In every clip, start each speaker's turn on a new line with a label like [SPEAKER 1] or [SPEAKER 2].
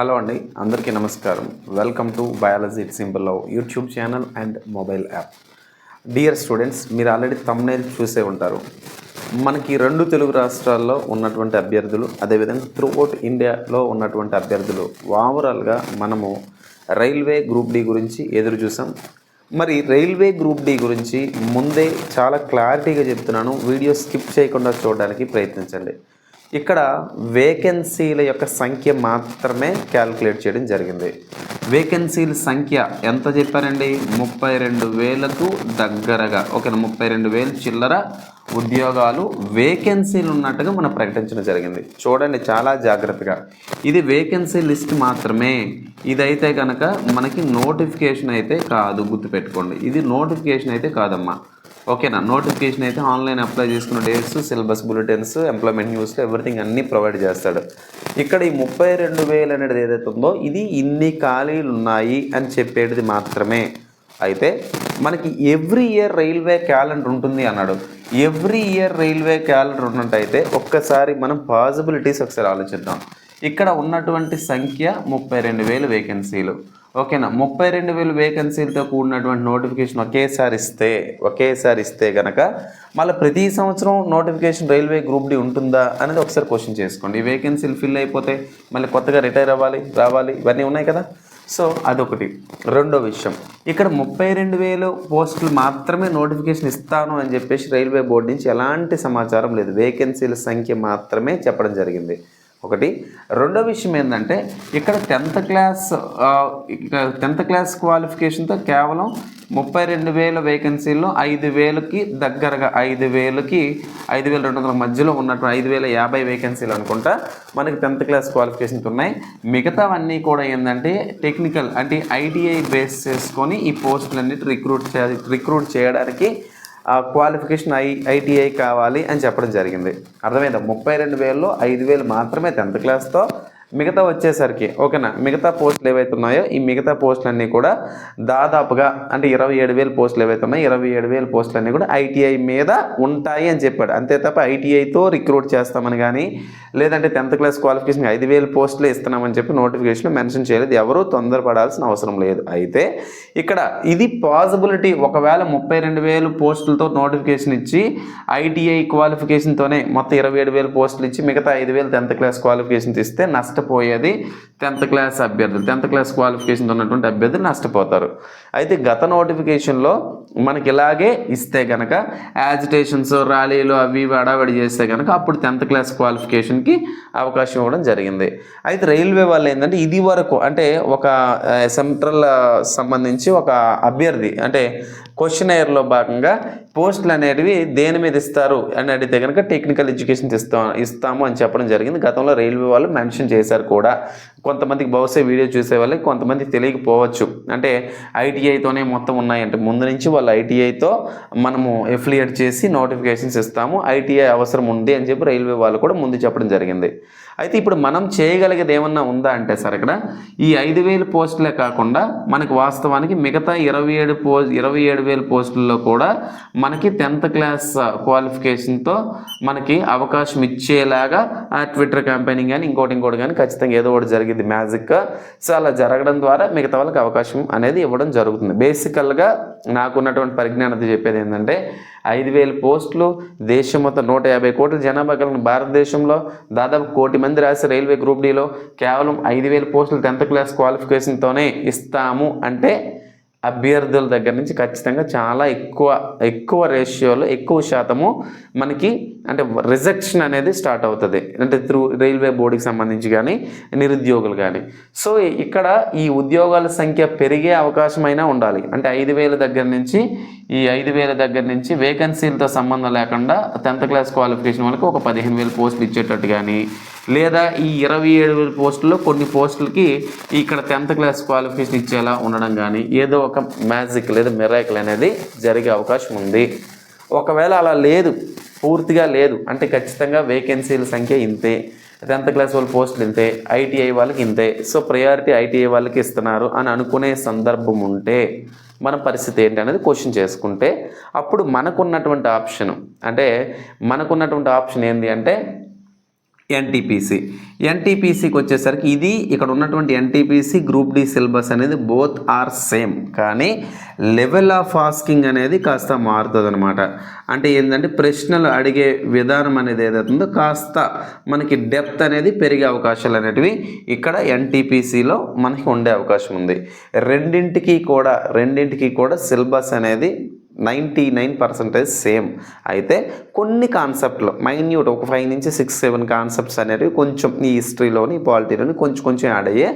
[SPEAKER 1] Hello అండి అందరికీ నమస్కారం. Welcome to biology simple YouTube channel and mobile app dear students మీరు ఆల్రెడీ తమ్నేల్ చూసే ఉంటారు. మనకి రెండు తెలుగు రాష్ట్రాల్లో ఉన్నటువంటి అభ్యర్థులు అదేవిధంగా త్రూఅవుట్ ఇండియాలో ఉన్నటువంటి అభ్యర్థులు ఓవరాల్గా మనము రైల్వే గ్రూప్ డి గురించి ఎదురు చూసాం. మరి రైల్వే గ్రూప్ డి గురించి ముందే చాలా క్లారిటీగా చెప్తున్నాను. వీడియో స్కిప్ చేయకుండా చూడడానికి ప్రయత్నించండి. ఇక్కడ వేకెన్సీల యొక్క సంఖ్య మాత్రమే క్యాల్కులేట్ చేయడం జరిగింది. వేకెన్సీల సంఖ్య ఎంత చెప్పారండి? ముప్పై రెండు వేలకు దగ్గరగా. ఓకే ముప్పై రెండు వేలు చిల్లర ఉద్యోగాలు వేకెన్సీలు ఉన్నట్టుగా మనం ప్రకటించడం జరిగింది. చూడండి చాలా జాగ్రత్తగా. ఇది వేకెన్సీ లిస్ట్ మాత్రమే. ఇదైతే కనుక మనకి నోటిఫికేషన్ అయితే కాదు గుర్తుపెట్టుకోండి. ఇది నోటిఫికేషన్ అయితే కాదమ్మా. ఓకేనా? నోటిఫికేషన్ అయితే ఆన్లైన్ అప్లై చేసుకున్న డేట్స్ సిలబస్ బులెటిన్స్ ఎంప్లాయ్మెంట్ న్యూస్లో ఎవ్రీథింగ్ అన్నీ ప్రొవైడ్ చేస్తాడు. ఇక్కడ ఈ ముప్పై రెండు వేలు అనేది ఏదైతే ఉందో ఇది ఇన్ని ఖాళీలు ఉన్నాయి అని చెప్పేటిది మాత్రమే. అయితే మనకి ఎవ్రీ ఇయర్ రైల్వే క్యాలెండర్ ఉంటుంది అన్నాడు. ఎవ్రీ ఇయర్ రైల్వే క్యాలెండర్ ఉన్నట్టయితే ఒక్కసారి మనం పాసిబిలిటీస్ ఒకసారి ఆలోచిద్దాం. ఇక్కడ ఉన్నటువంటి సంఖ్య ముప్పై రెండు వేలు వేకెన్సీలు ఓకేనా? ముప్పై రెండు వేలు వేకెన్సీలతో కూడినటువంటి నోటిఫికేషన్ ఒకేసారి ఇస్తే ఒకేసారి ఇస్తే కనుక మళ్ళీ ప్రతి సంవత్సరం నోటిఫికేషన్ రైల్వే గ్రూప్ డి ఉంటుందా అనేది ఒకసారి క్వశ్చన్ చేసుకోండి. ఈ వేకెన్సీలు ఫిల్ అయిపోతే మళ్ళీ కొత్తగా రిటైర్ అవ్వాలి రావాలి ఇవన్నీ ఉన్నాయి కదా? సో అదొకటి. రెండో విషయం. ఇక్కడ ముప్పై రెండు వేలు పోస్టులు మాత్రమే నోటిఫికేషన్ ఇస్తాను అని చెప్పేసి రైల్వే బోర్డు నుంచి ఎలాంటి సమాచారం లేదు. వేకెన్సీల సంఖ్య మాత్రమే చెప్పడం జరిగింది. ఒకటి. రెండో విషయం ఏంటంటే ఇక్కడ టెన్త్ క్లాస్ టెన్త్ క్లాస్ క్వాలిఫికేషన్తో కేవలం ముప్పై రెండు వేల వేకెన్సీల్లో ఐదు వేలకి దగ్గరగా ఐదు వేలకి ఐదు వేల రెండు వందల మధ్యలో ఉన్నటువంటి ఐదు వేల యాభై వేకెన్సీలు అనుకుంటా మనకి టెన్త్ క్లాస్ క్వాలిఫికేషన్స్ ఉన్నాయి. మిగతావన్నీ కూడా ఏంటంటే టెక్నికల్ అంటే ఐటీఐ బేస్ చేసుకొని ఈ పోస్టులన్నిటి రిక్రూట్ చే రిక్రూట్ చేయడానికి క్వాలిఫికేషన్ ఐ ఐటీఐ కావాలి అని చెప్పడం జరిగింది. అర్థమైందా? ముప్పై రెండు వేలలో ఐదు వేలు మాత్రమే టెన్త్ క్లాస్తో మిగతా వచ్చేసరికి ఓకేనా? మిగతా పోస్టులు ఏవైతే ఉన్నాయో ఈ మిగతా పోస్టులన్నీ కూడా దాదాపుగా అంటే ఇరవై ఏడు వేల పోస్టులు ఏవైతే ఉన్నాయో ఇరవై ఏడు వేల పోస్టులన్నీ కూడా ఐటీఐ మీద ఉంటాయి అని చెప్పాడు. అంతే తప్ప ఐటీఐతో రిక్రూట్ చేస్తామని కానీ లేదంటే టెన్త్ క్లాస్ క్వాలిఫికేషన్ ఐదు వేల పోస్టులు ఇస్తున్నామని చెప్పి నోటిఫికేషన్లో మెన్షన్ చేయలేదు. ఎవరూ తొందరపడాల్సిన అవసరం లేదు. అయితే ఇక్కడ ఇది పాసిబిలిటీ ఒకవేళ ముప్పై రెండు వేలు పోస్టులతో నోటిఫికేషన్ ఇచ్చి ఐటీఐ క్వాలిఫికేషన్తోనే మొత్తం ఇరవై ఏడు వేల పోస్టులు ఇచ్చి మిగతా ఐదు వేలు టెన్త్ క్లాస్ క్వాలిఫికేషన్ ఇస్తే నష్టపోయేది. టెన్త్ క్లాస్ అభ్యర్థులు టెన్త్ క్లాస్ క్వాలిఫికేషన్ ఉన్నటువంటి అభ్యర్థులు నష్టపోతారు. అయితే గత నోటిఫికేషన్లో మనకి ఇలాగే ఇస్తే కనుక యాజిటేషన్స్ ర్యాలీలు అవి ఇవి అడావిడి చేస్తే కనుక అప్పుడు టెన్త్ క్లాస్ క్వాలిఫికేషన్కి అవకాశం ఇవ్వడం జరిగింది. అయితే రైల్వే వాళ్ళు ఏంటంటే ఇది వరకు అంటే ఒక సెంట్రల్ సంబంధించి ఒక అభ్యర్థి అంటే క్వశ్చన్ ఎయిర్లో భాగంగా పోస్టులు అనేటివి దేని మీద ఇస్తారు అని అడిగితే కనుక టెక్నికల్ ఎడ్యుకేషన్ ఇస్తాం ఇస్తాము అని చెప్పడం జరిగింది. గతంలో రైల్వే వాళ్ళు మెన్షన్ చేశారు కూడా. కొంతమందికి బహుశా వీడియో చూసే వాళ్ళకి కొంతమంది తెలియకపోవచ్చు. అంటే ఐటీఐతోనే మొత్తం ఉన్నాయంటే ముందు నుంచి వాళ్ళు ఐటీఐతో మనము ఎఫిలియేట్ చేసి నోటిఫికేషన్స్ ఇస్తాము. ఐటీఐ అవసరం ఉంది అని చెప్పి రైల్వే వాళ్ళు కూడా ముందు చెప్పడం జరిగింది. అయితే ఇప్పుడు మనం చేయగలిగేది ఏమన్నా ఉందా అంటే సార్ ఇక్కడ ఈ ఐదు వేలు పోస్టులే కాకుండా మనకి వాస్తవానికి మిగతా ఇరవై ఏడు పో ఇరవై ఏడు వేల పోస్టుల్లో కూడా మనకి టెన్త్ క్లాస్ క్వాలిఫికేషన్తో మనకి అవకాశం ఇచ్చేలాగా ఆ ట్విట్టర్ క్యాంపెయినింగ్ కానీ ఇంకోటి ఇంకోటి కానీ ఖచ్చితంగా ఏదో ఒకటి జరిగింది. మ్యాజిక్గా సో అలా జరగడం ద్వారా మిగతా వాళ్ళకి అవకాశం అనేది ఇవ్వడం జరుగుతుంది. బేసికల్గా నాకున్నటువంటి పరిజ్ఞానం చెప్పేది ఏంటంటే ఐదు వేల పోస్టులు. దేశం మొత్తం నూట యాభై కోట్ల జనాభా కలిగిన భారతదేశంలో దాదాపు కోటి మంది రాసి రైల్వే గ్రూప్ డీలో కేవలం ఐదు వేల పోస్టులు టెన్త్ క్లాస్ క్వాలిఫికేషన్తోనే ఇస్తాము అంటే అభ్యర్థుల దగ్గర నుంచి ఖచ్చితంగా చాలా ఎక్కువ ఎక్కువ రేషియోలో ఎక్కువ శాతము మనకి అంటే రిజెక్షన్ అనేది స్టార్ట్ అవుతుంది. అంటే త్రూ రైల్వే బోర్డుకి సంబంధించి కానీ నిరుద్యోగులు కానీ సో ఇక్కడ ఈ ఉద్యోగాల సంఖ్య పెరిగే అవకాశమైనా ఉండాలి. అంటే ఐదు వేల దగ్గర నుంచి ఈ ఐదు వేల దగ్గర నుంచి వేకెన్సీలతో సంబంధం లేకుండా టెన్త్ క్లాస్ క్వాలిఫికేషన్ వాళ్ళకి ఒక పదిహేను వేల పోస్టులు ఇచ్చేటట్టు కానీ లేదా ఈ ఇరవై ఏడు వేల పోస్టుల్లో కొన్ని పోస్టులకి ఇక్కడ టెన్త్ క్లాస్ క్వాలిఫికేషన్ ఇచ్చేలా ఉండడం కానీ ఏదో ఒక మ్యాజిక్ లేదా మిరాకిల్ అనేది జరిగే అవకాశం ఉంది. ఒకవేళ అలా లేదు పూర్తిగా లేదు. అంటే ఖచ్చితంగా వేకెన్సీల సంఖ్య ఇంతే. టెన్త్ క్లాస్ వాళ్ళ పోస్టులు ఇంతే. ఐటీఐ వాళ్ళకి ఇంతే. సో ప్రయారిటీ ఐటీఐ వాళ్ళకి ఇస్తున్నారు అని అనుకునే సందర్భం ఉంటే మన పరిస్థితి ఏంటి అనేది క్వశ్చన్ చేసుకుంటే అప్పుడు మనకున్నటువంటి ఆప్షన్ అంటే మనకున్నటువంటి ఆప్షన్ ఏంటి అంటే ఎన్టీపీసీ ఎన్టీపీసీకి వచ్చేసరికి ఇది ఇక్కడ ఉన్నటువంటి ఎన్టీపీసీ గ్రూప్ డి సిలబస్ అనేది బోత్ ఆర్ సేమ్ కానీ లెవెల్ ఆఫ్ ఆస్కింగ్ అనేది కాస్త మారుతుంది అనమాట అంటే ఏంటంటే ప్రశ్నలు అడిగే విధానం అనేది ఏదైతుందో కాస్త మనకి డెప్త్ అనేది పెరిగే అవకాశాలు అనేటివి ఇక్కడ ఎన్టీపీసీలో మనకి ఉండే అవకాశం ఉంది. రెండింటికి కూడా రెండింటికి కూడా సిలబస్ అనేది నైంటీ నైన్ పర్సెంటేజ్ సేమ్. అయితే కొన్ని కాన్సెప్ట్లు మైన్యూట్ ఒక ఫైవ్ నుంచి సిక్స్ సెవెన్ కాన్సెప్ట్స్ అనేవి కొంచెం ఈ హిస్టరీలోని పాలిటీలోని కొంచెం కొంచెం యాడ్ అయ్యే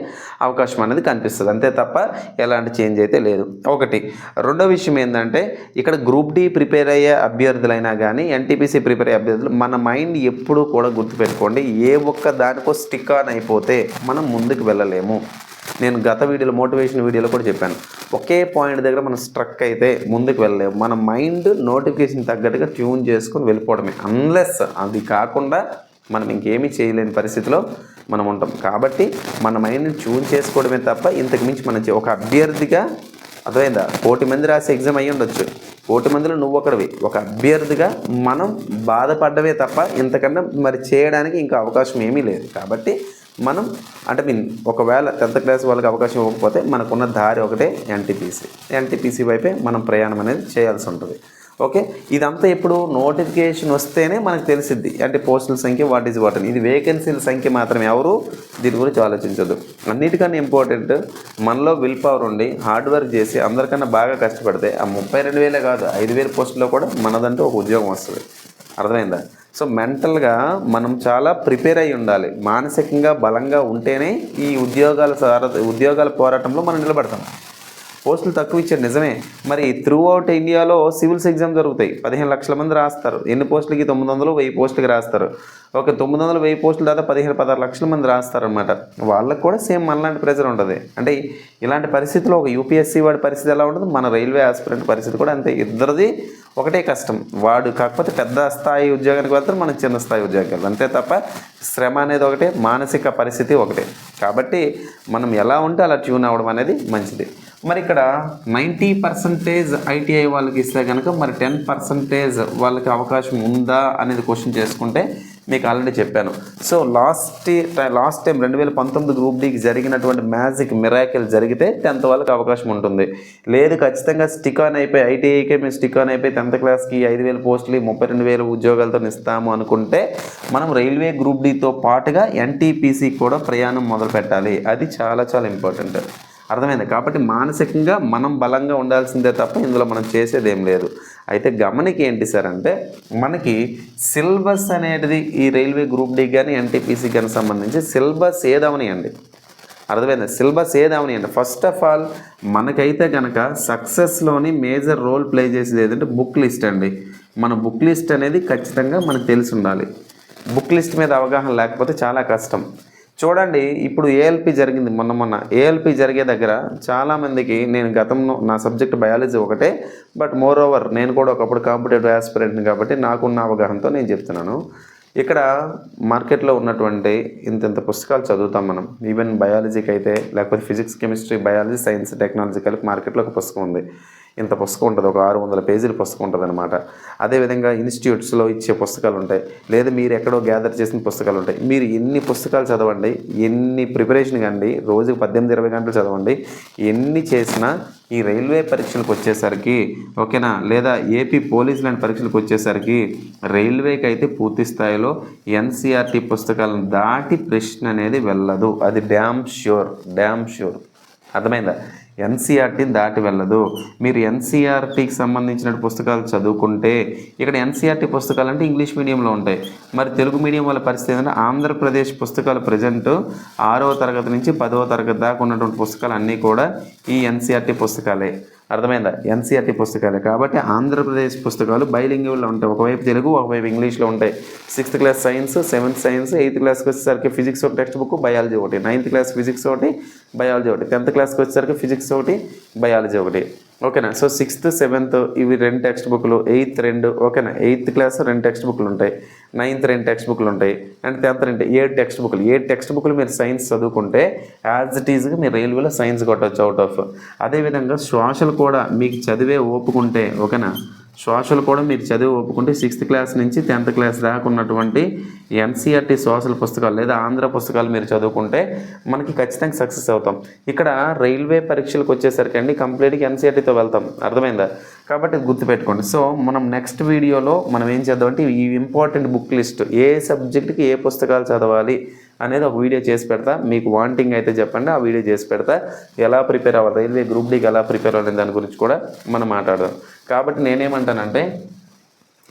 [SPEAKER 1] అవకాశం అనేది కనిపిస్తుంది. అంతే తప్ప ఎలాంటి చేంజ్ అయితే లేదు. ఒకటి రెండో విషయం ఏంటంటే ఇక్కడ గ్రూప్ డి ప్రిపేర్ అయ్యే అభ్యర్థులైనా కానీ ఎన్టీపీసీ ప్రిపేర్ అయ్యే అభ్యర్థులు మన మైండ్ ఎప్పుడూ కూడా గుర్తుపెట్టుకోండి. ఏ ఒక్క దానికో స్టిక్ ఆన్ అయిపోతే మనం ముందుకు వెళ్ళలేము. నేను గత వీడియోలో మోటివేషన్ వీడియోలో కూడా చెప్పాను. ఒకే పాయింట్ దగ్గర మనం స్ట్రక్ అయితే ముందుకు వెళ్ళలేము. మన మైండ్ నోటిఫికేషన్ తగ్గట్టుగా ట్యూన్ చేసుకొని వెళ్ళిపోవడమే. అన్లెస్ అది కాకుండా మనం ఇంకేమీ చేయలేని పరిస్థితిలో మనం ఉంటాం. కాబట్టి మన మైండ్ని ట్యూన్ చేసుకోవడమే తప్ప ఇంతకు మించి మనం ఒక అభ్యర్థిగా అర్థమైందా? కోటి మంది రాసే ఎగ్జామ్ అయ్యి ఉండొచ్చు. కోటి మందిలో నువ్వు ఒకడివి. ఒక అభ్యర్థిగా మనం బాధపడ్డమే తప్ప ఇంతకన్నా మరి చేయడానికి ఇంకా అవకాశం ఏమీ లేదు. కాబట్టి మనం అంటే మీన్ ఒకవేళ టెన్త్ క్లాస్ వాళ్ళకి అవకాశం ఇవ్వకపోతే మనకున్న దారి ఒకటే ఎన్టీపీసీ. ఎన్టీపీసీ వైపే మనం ప్రయాణం అనేది చేయాల్సి ఉంటుంది. ఓకే? ఇదంతా ఇప్పుడు నోటిఫికేషన్ వస్తేనే మనకు తెలిసిద్ది. అంటే పోస్టుల సంఖ్య వాట్ ఈజ్ వాట్ అని. ఇది వేకెన్సీల సంఖ్య మాత్రమే. ఎవరు? దీని గురించి ఆలోచించదు అన్నిటికన్నా ఇంపార్టెంట్ మనలో విల్ పవర్ ఉండి హార్డ్ వర్క్ చేసి అందరికన్నా బాగా కష్టపడితే ఆ ముప్పై రెండు వేలే కాదు ఐదు వేల పోస్టుల్లో కూడా మనదంటూ ఒక ఉద్యోగం వస్తుంది. అర్థమైందా? సో మెంటల్గా మనం చాలా ప్రిపేర్ అయి ఉండాలి. మానసికంగా బలంగా ఉంటేనే ఈ ఉద్యోగాల సార ఉద్యోగాల పోరాటంలో మనం నిలబడతాం. పోస్టులు తక్కువ ఇచ్చారు నిజమే. మరి త్రూ అవుట్ ఇండియాలో సివిల్స్ ఎగ్జామ్ జరుగుతాయి. పదిహేను లక్షల మంది రాస్తారు. ఎన్ని పోస్టులకి తొమ్మిది వందలు వెయ్యి పోస్టులకి రాస్తారు. ఒక తొమ్మిది వందలు వెయ్యి పోస్టులు దాదాపు పదిహేను పదహారు లక్షల మంది రాస్తారనమాట వాళ్ళకు కూడా సేమ్ మనలాంటి ప్రెజర్ ఉంటుంది. అంటే ఇలాంటి పరిస్థితిలో ఒక యూపీఎస్సీ వాడి పరిస్థితి ఎలా ఉంటుంది? మన రైల్వే ఆస్పిరెంట్ పరిస్థితి కూడా అంతే. ఇద్దరిది ఒకటే కష్టం. వాడు కాకపోతే పెద్ద స్థాయి ఉద్యోగానికి వెళ్తారు మనం చిన్న స్థాయి ఉద్యోగానికి వెళ్తాం అంతే తప్ప శ్రమ అనేది ఒకటే మానసిక పరిస్థితి ఒకటే. కాబట్టి మనం ఎలా ఉంటే అలా ట్యూన్ అవ్వడం అనేది మంచిది. మరి ఇక్కడ నైంటీ పర్సంటేజ్ ఐటీఐ వాళ్ళకి ఇస్తే కనుక మరి టెన్ పర్సంటేజ్ వాళ్ళకి అవకాశం ఉందా అనేది క్వశ్చన్ చేసుకుంటే మీకు ఆల్రెడీ చెప్పాను. సో లాస్ట్ లాస్ట్ టైం రెండు వేల పంతొమ్మిది గ్రూప్ డీకి జరిగినటువంటి మ్యాజిక్ మిరాకిల్ జరిగితే టెన్త్ వాళ్ళకి అవకాశం ఉంటుంది. లేదు ఖచ్చితంగా స్టిక్ ఆన్ అయిపోయి ఐటీఐకే మేము స్టిక్ ఆన్ అయిపోయి టెన్త్ క్లాస్కి ఐదు వేల పోస్టులు ముప్పై రెండు వేల ఉద్యోగాలతో ఇస్తాము అనుకుంటే మనం రైల్వే గ్రూప్ డీతో పాటుగా ఎన్టీపీసీ కూడా ప్రయాణం మొదలు పెట్టాలి అది చాలా చాలా ఇంపార్టెంట్. అర్థమైంది. కాబట్టి మానసికంగా మనం బలంగా ఉండాల్సిందే తప్ప ఇందులో మనం చేసేది ఏం లేదు. అయితే గమనికి ఏంటి సార్ అంటే మనకి సిలబస్ అనేది ఈ రైల్వే గ్రూప్ డి కానీ ఎన్టీపీసీ కానీ సంబంధించి సిలబస్ ఏదవనియండి అర్థమైంది? సిలబస్ ఏదవనియండి ఫస్ట్ ఆఫ్ ఆల్ మనకైతే కనుక సక్సెస్లోని మేజర్ రోల్ ప్లే చేసేది ఏదంటే బుక్ లిస్ట్ అండి. మన బుక్ లిస్ట్ అనేది ఖచ్చితంగా మనకు తెలిసి ఉండాలి. బుక్ లిస్ట్ మీద అవగాహన లేకపోతే చాలా కష్టం. చూడండి ఇప్పుడు ఏఎల్పి జరిగింది మొన్న మొన్న. ఏఎల్పి జరిగే దగ్గర చాలామందికి నేను గతంలో నా సబ్జెక్ట్ బయాలజీ ఒకటే బట్ మోర్ ఓవర్ నేను కూడా ఒకప్పుడు కాంపిటేటివ్ ఆస్పిరెంట్ని కాబట్టి నాకున్న అవగాహనతో నేను చెప్తున్నాను. ఇక్కడ మార్కెట్లో ఉన్నటువంటి ఇంత ఇంత పుస్తకాలు చదువుతాం మనం. ఈవెన్ బయాలజీకి అయితే లేకపోతే physics chemistry biology science technology కలిపి మార్కెట్లో ఒక పుస్తకం ఉంది. ఇంత పుస్తకం ఉంటుంది ఒక ఆరు వందల పేజీల పుస్తకం ఉంటుంది అనమాట అదేవిధంగా ఇన్స్టిట్యూట్స్లో ఇచ్చే పుస్తకాలు ఉంటాయి. లేదా మీరు ఎక్కడో గ్యాదర్ చేసిన పుస్తకాలు ఉంటాయి. మీరు ఎన్ని పుస్తకాలు చదవండి ఎన్ని ప్రిపరేషన్ కండి రోజుకు పద్దెనిమిది ఇరవై గంటలు చదవండి ఎన్ని చేసినా ఈ రైల్వే పరీక్షలకు వచ్చేసరికి ఓకేనా? లేదా ఏపీ పోలీస్ లాంటి పరీక్షలకు వచ్చేసరికి రైల్వేకి అయితే పూర్తి స్థాయిలో ఎన్సీఆర్టీ పుస్తకాలను దాటి ప్రశ్న అనేది వెళ్ళదు. అది డ్యామ్ ష్యూర్ డ్యామ్ ష్యూర్ అర్థమైందా? ఎన్సీఆర్టీని దాటి వెళ్ళదు. మీరు ఎన్సీఆర్టీకి సంబంధించిన పుస్తకాలు చదువుకుంటే ఇక్కడ ఎన్సీఆర్టీ పుస్తకాలు అంటే ఇంగ్లీష్ మీడియంలో ఉంటాయి. మరి తెలుగు మీడియం వాళ్ళ పరిస్థితి ఏంటంటే ఆంధ్రప్రదేశ్ పుస్తకాలు ప్రజెంట్ ఆరవ తరగతి నుంచి పదవ తరగతి దాకా ఉన్నటువంటి పుస్తకాలు అన్నీ కూడా ఈ ఎన్సీఆర్టీ పుస్తకాలే. అర్థమైందా? ఎన్సీఆర్టీ పుస్తకాలే. కాబట్టి ఆంధ్రప్రదేశ్ పుస్తకాలు బైలింగ్యూల్లో ఉంటాయి. ఒకవైపు తెలుగు ఒకవైపు ఇంగ్లీష్లో ఉంటాయి. Sixth class science seventh science eighth క్లాస్కి వచ్చేసరికి ఫిజిక్స్ ఒక టెక్స్ట్ బుక్ బయాలజీ ఒకటి. నైన్త్ క్లాస్ ఫిజిక్స్ ఒకటి బయాలజీ ఒకటి. టెన్త్ క్లాస్కి వచ్చేసరికి ఫిజిక్స్ ఒకటి బయాలజీ ఒకటి. ఓకేనా? సో సిక్స్త్ సెవెంత్ ఇవి రెండు టెక్స్ట్ బుక్లు ఎయిత్ రెండు ఓకేనా? ఎయిత్ క్లాస్ రెండు టెక్స్ట్ బుక్లు ఉంటాయి నైన్త్ రెండు టెక్స్ట్ బుక్లు ఉంటాయి అండ్ టెన్త్ రెండు ఏడు టెక్స్ట్ బుక్లు. ఏడు టెక్స్ట్ బుక్లు మీరు సైన్స్ చదువుకుంటే యాజ్ ఇట్ ఈజ్గా మీరు రైల్వేలో సైన్స్ కొట్టవచ్చు అవుట్ ఆఫ్. అదేవిధంగా సోషల్ కూడా మీకు చదివే ఓపుకుంటే ఓకేనా? సోషల్ కూడా మీరు చదివి ఒప్పుకుంటే సిక్స్త్ క్లాస్ నుంచి టెన్త్ క్లాస్ దాకా ఉన్నటువంటి ఎన్సీఆర్టీ సోషల్ పుస్తకాలు లేదా ఆంధ్ర పుస్తకాలు మీరు చదువుకుంటే మనకి ఖచ్చితంగా సక్సెస్ అవుతాం. ఇక్కడ రైల్వే పరీక్షలకు వచ్చేసరికి అండి కంప్లీట్గా ఎన్సీఆర్టీతో వెళ్తాం. అర్థమైందా? కాబట్టి గుర్తుపెట్టుకోండి. సో మనం నెక్స్ట్ వీడియోలో మనం ఏం చేద్దామంటే ఈ ఇంపార్టెంట్ బుక్ లిస్ట్ ఏ సబ్జెక్ట్కి ఏ పుస్తకాలు చదవాలి? అనేది ఒక వీడియో చేసి పెడతా. మీకు వాంటింగ్ అయితే చెప్పండి ఆ వీడియో చేసి పెడతా. ఎలా ప్రిపేర్ అవ్వాలి? రైల్వే గ్రూప్ డీకి ఎలా ప్రిపేర్ అవ్వాలి దాని గురించి కూడా మనం మాట్లాడదాం. కాబట్టి నేనేమంటానంటే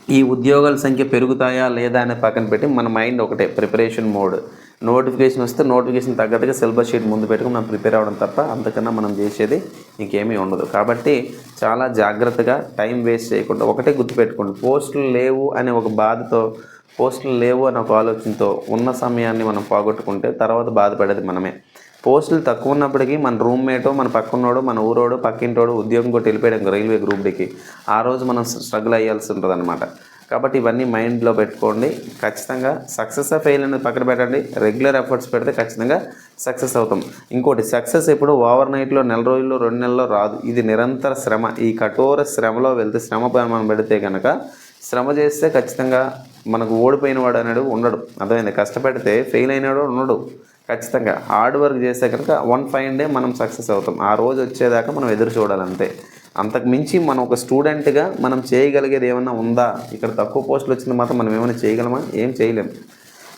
[SPEAKER 1] ఈ ఉద్యోగాల సంఖ్య పెరుగుతాయా లేదా అనే పక్కన పెట్టి మన మైండ్ ఒకటే ప్రిపరేషన్ మోడ్. నోటిఫికేషన్ వస్తే నోటిఫికేషన్ తగ్గట్టుగా సిలబస్ షీట్ ముందు పెట్టుకుని మనం ప్రిపేర్ అవ్వడం తప్ప అంతకన్నా మనం చేసేది ఇంకేమీ ఉండదు. కాబట్టి చాలా జాగ్రత్తగా టైం వేస్ట్ చేయకుండా ఒకటే గుర్తుపెట్టుకోండి. పోస్టులు లేవు అనే ఒక బాధతో పోస్టులు లేవు అనే ఒక ఆలోచనతో ఉన్న సమయాన్ని మనం పోగొట్టుకుంటే తర్వాత బాధపడేది మనమే. పోస్టులు తక్కువ ఉన్నప్పటికీ మన రూమ్మేటో మన పక్కన్నోడు మన ఊరోడు పక్కింటోడు ఉద్యోగం కొట్టి వెళ్ళిపోయాడు రైల్వే గ్రూప్ డికి. ఆ రోజు మనం స్ట్రగుల్ అయ్యాల్సి ఉంటుంది అనమాట కాబట్టి ఇవన్నీ మైండ్లో పెట్టుకోండి. ఖచ్చితంగా సక్సెస్ ఫెయిల్ అనేది పక్కన పెట్టండి. రెగ్యులర్ ఎఫర్ట్స్ పెడితే ఖచ్చితంగా సక్సెస్ అవుతాం. ఇంకోటి సక్సెస్ ఎప్పుడు ఓవర్ నైట్లో నెల రోజుల్లో రెండు నెలల్లో రాదు. ఇది నిరంతర శ్రమ. ఈ కఠోర శ్రమలో వెళ్తే శ్రమ మనం పెడితే కనుక శ్రమ చేస్తే ఖచ్చితంగా మనకు ఓడిపోయిన వాడు అనేది ఉండడు. అర్థమైంది? కష్టపడితే ఫెయిల్ అయినాడు ఉండడు. ఖచ్చితంగా. హార్డ్ వర్క్ చేస్తే కనుక వన్ ఫైవ్ డే మనం సక్సెస్ అవుతాం. ఆ రోజు వచ్చేదాకా మనం ఎదురు చూడాలంతే. అంతకు మించి మనం ఒక స్టూడెంట్గా మనం చేయగలిగేది ఏమన్నా ఉందా? ఇక్కడ తక్కువ పోస్టులు వచ్చిన మాత్రం మనం ఏమైనా చేయగలమా? ఏం చేయలేం.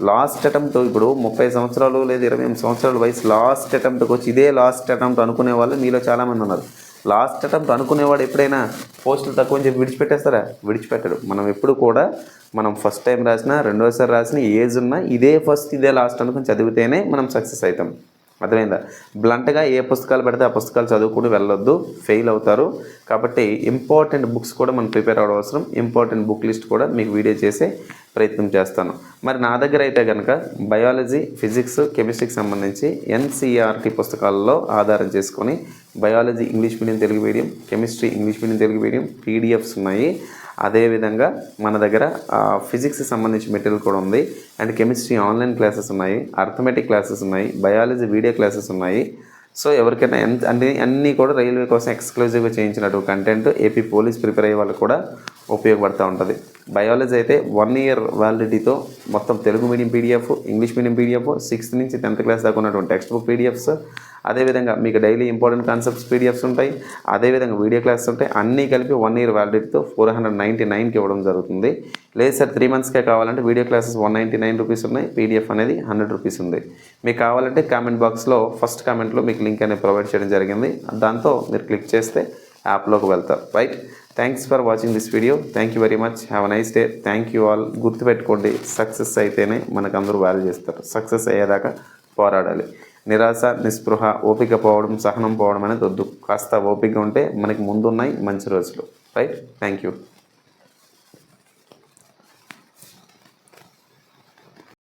[SPEAKER 1] లాస్ట్ అటెంప్ట్ ఇప్పుడు ముప్పై సంవత్సరాలు లేదా ఇరవై ఎనిమిది సంవత్సరాల వయసు లాస్ట్ అటెంప్ట్కి వచ్చి ఇదే లాస్ట్ అటెంప్ట్ అనుకునే వాళ్ళు మీలో చాలామంది ఉన్నారు. లాస్ట్ అటెంప్ట్ అనుకునేవాడు ఎప్పుడైనా పోస్టులు తక్కువ అని చెప్పి విడిచిపెట్టేస్తారా? విడిచిపెట్టడు. మనం ఎప్పుడు కూడా మనం ఫస్ట్ టైం రాసినా రెండోసారి రాసినా ఏజ్ ఉన్నా ఇదే ఫస్ట్ ఇదే లాస్ట్ అనుకుని చదివితేనే మనం సక్సెస్ అవుతాం. అర్థమైందా? బ్లంట్గా ఏ పుస్తకాలు పెడితే ఆ పుస్తకాలు చదువుకుని వెళ్ళొద్దు ఫెయిల్ అవుతారు. కాబట్టి ఇంపార్టెంట్ బుక్స్ కూడా మనం ప్రిపేర్ అవ్వడం అవసరం. ఇంపార్టెంట్ బుక్ లిస్ట్ కూడా మీకు వీడియో చేసే ప్రయత్నం చేస్తాను. మరి నా దగ్గర అయితే కనుక బయాలజీ ఫిజిక్స్ కెమిస్ట్రీకి సంబంధించి ఎన్సీఆర్టీ పుస్తకాలలో ఆధారం చేసుకొని biology English medium Telugu medium chemistry English medium Telugu medium PDFs ఉన్నాయి. అదేవిధంగా మన దగ్గర ఫిజిక్స్ సంబంధించి మెటీరియల్ కూడా ఉంది. అండ్ కెమిస్ట్రీ ఆన్లైన్ క్లాసెస్ ఉన్నాయి అర్థమెటిక్ క్లాసెస్ ఉన్నాయి బయాలజీ వీడియో క్లాసెస్ ఉన్నాయి. సో ఎవరికైనా ఎంత అన్ని అన్నీ కూడా రైల్వే కోసం ఎక్స్క్లూజివ్గా చేయించినట్టు కంటెంట్ ఏపీ పోలీస్ ప్రిపేర్ అయ్యే వాళ్ళకి కూడా ఉపయోగపడుతూ ఉంటుంది. బయాలజీ అయితే వన్ ఇయర్ వ్యాలిడిటీతో మొత్తం Telugu medium PDF English medium PDF sixth నుంచి టెన్త్ క్లాస్ దాకా ఉన్నటువంటి టెక్స్ట్ బుక్ పీడిఎఫ్స్ అదేవిధంగా మీకు డైలీ ఇంపార్టెంట్ కాన్సెప్ట్స్ పీడిఎఫ్స్ ఉంటాయి. అదేవిధంగా వీడియో క్లాసెస్ ఉంటాయి. అన్నీ కలిపి వన్ ఇయర్ వ్యాలిడిటీతో ఫోర్ హండ్రెడ్ నైంటీ నైన్కి ఇవ్వడం జరుగుతుంది. లేదు సార్ త్రీ మంత్స్కే కావాలంటే video classes one ninety nine rupees ఉన్నాయి. పీడిఎఫ్ అనేది హండ్రెడ్ రూపీస్ ఉంది. మీకు కావాలంటే కామెంట్ బాక్స్లో ఫస్ట్ కామెంట్లో మీకు లింక్ అనేది ప్రొవైడ్ చేయడం జరిగింది. దాంతో మీరు క్లిక్ చేస్తే యాప్లోకి వెళ్తారు right thanks for watching this video thank you very much have a nice day thank you all గుర్తుపెట్టుకోండి సక్సెస్ అయితేనే మనకు అందరూ వాల్యూ చేస్తారు. సక్సెస్ అయ్యేదాకా పోరాడాలి. నిరాశ నిస్పృహ ఓపిక పోవడం సహనం పోవడం అనేది వద్దు. కాస్త ఓపిక ఉంటే మనకి ముందున్నాయి మంచి రోజులు. Right thank you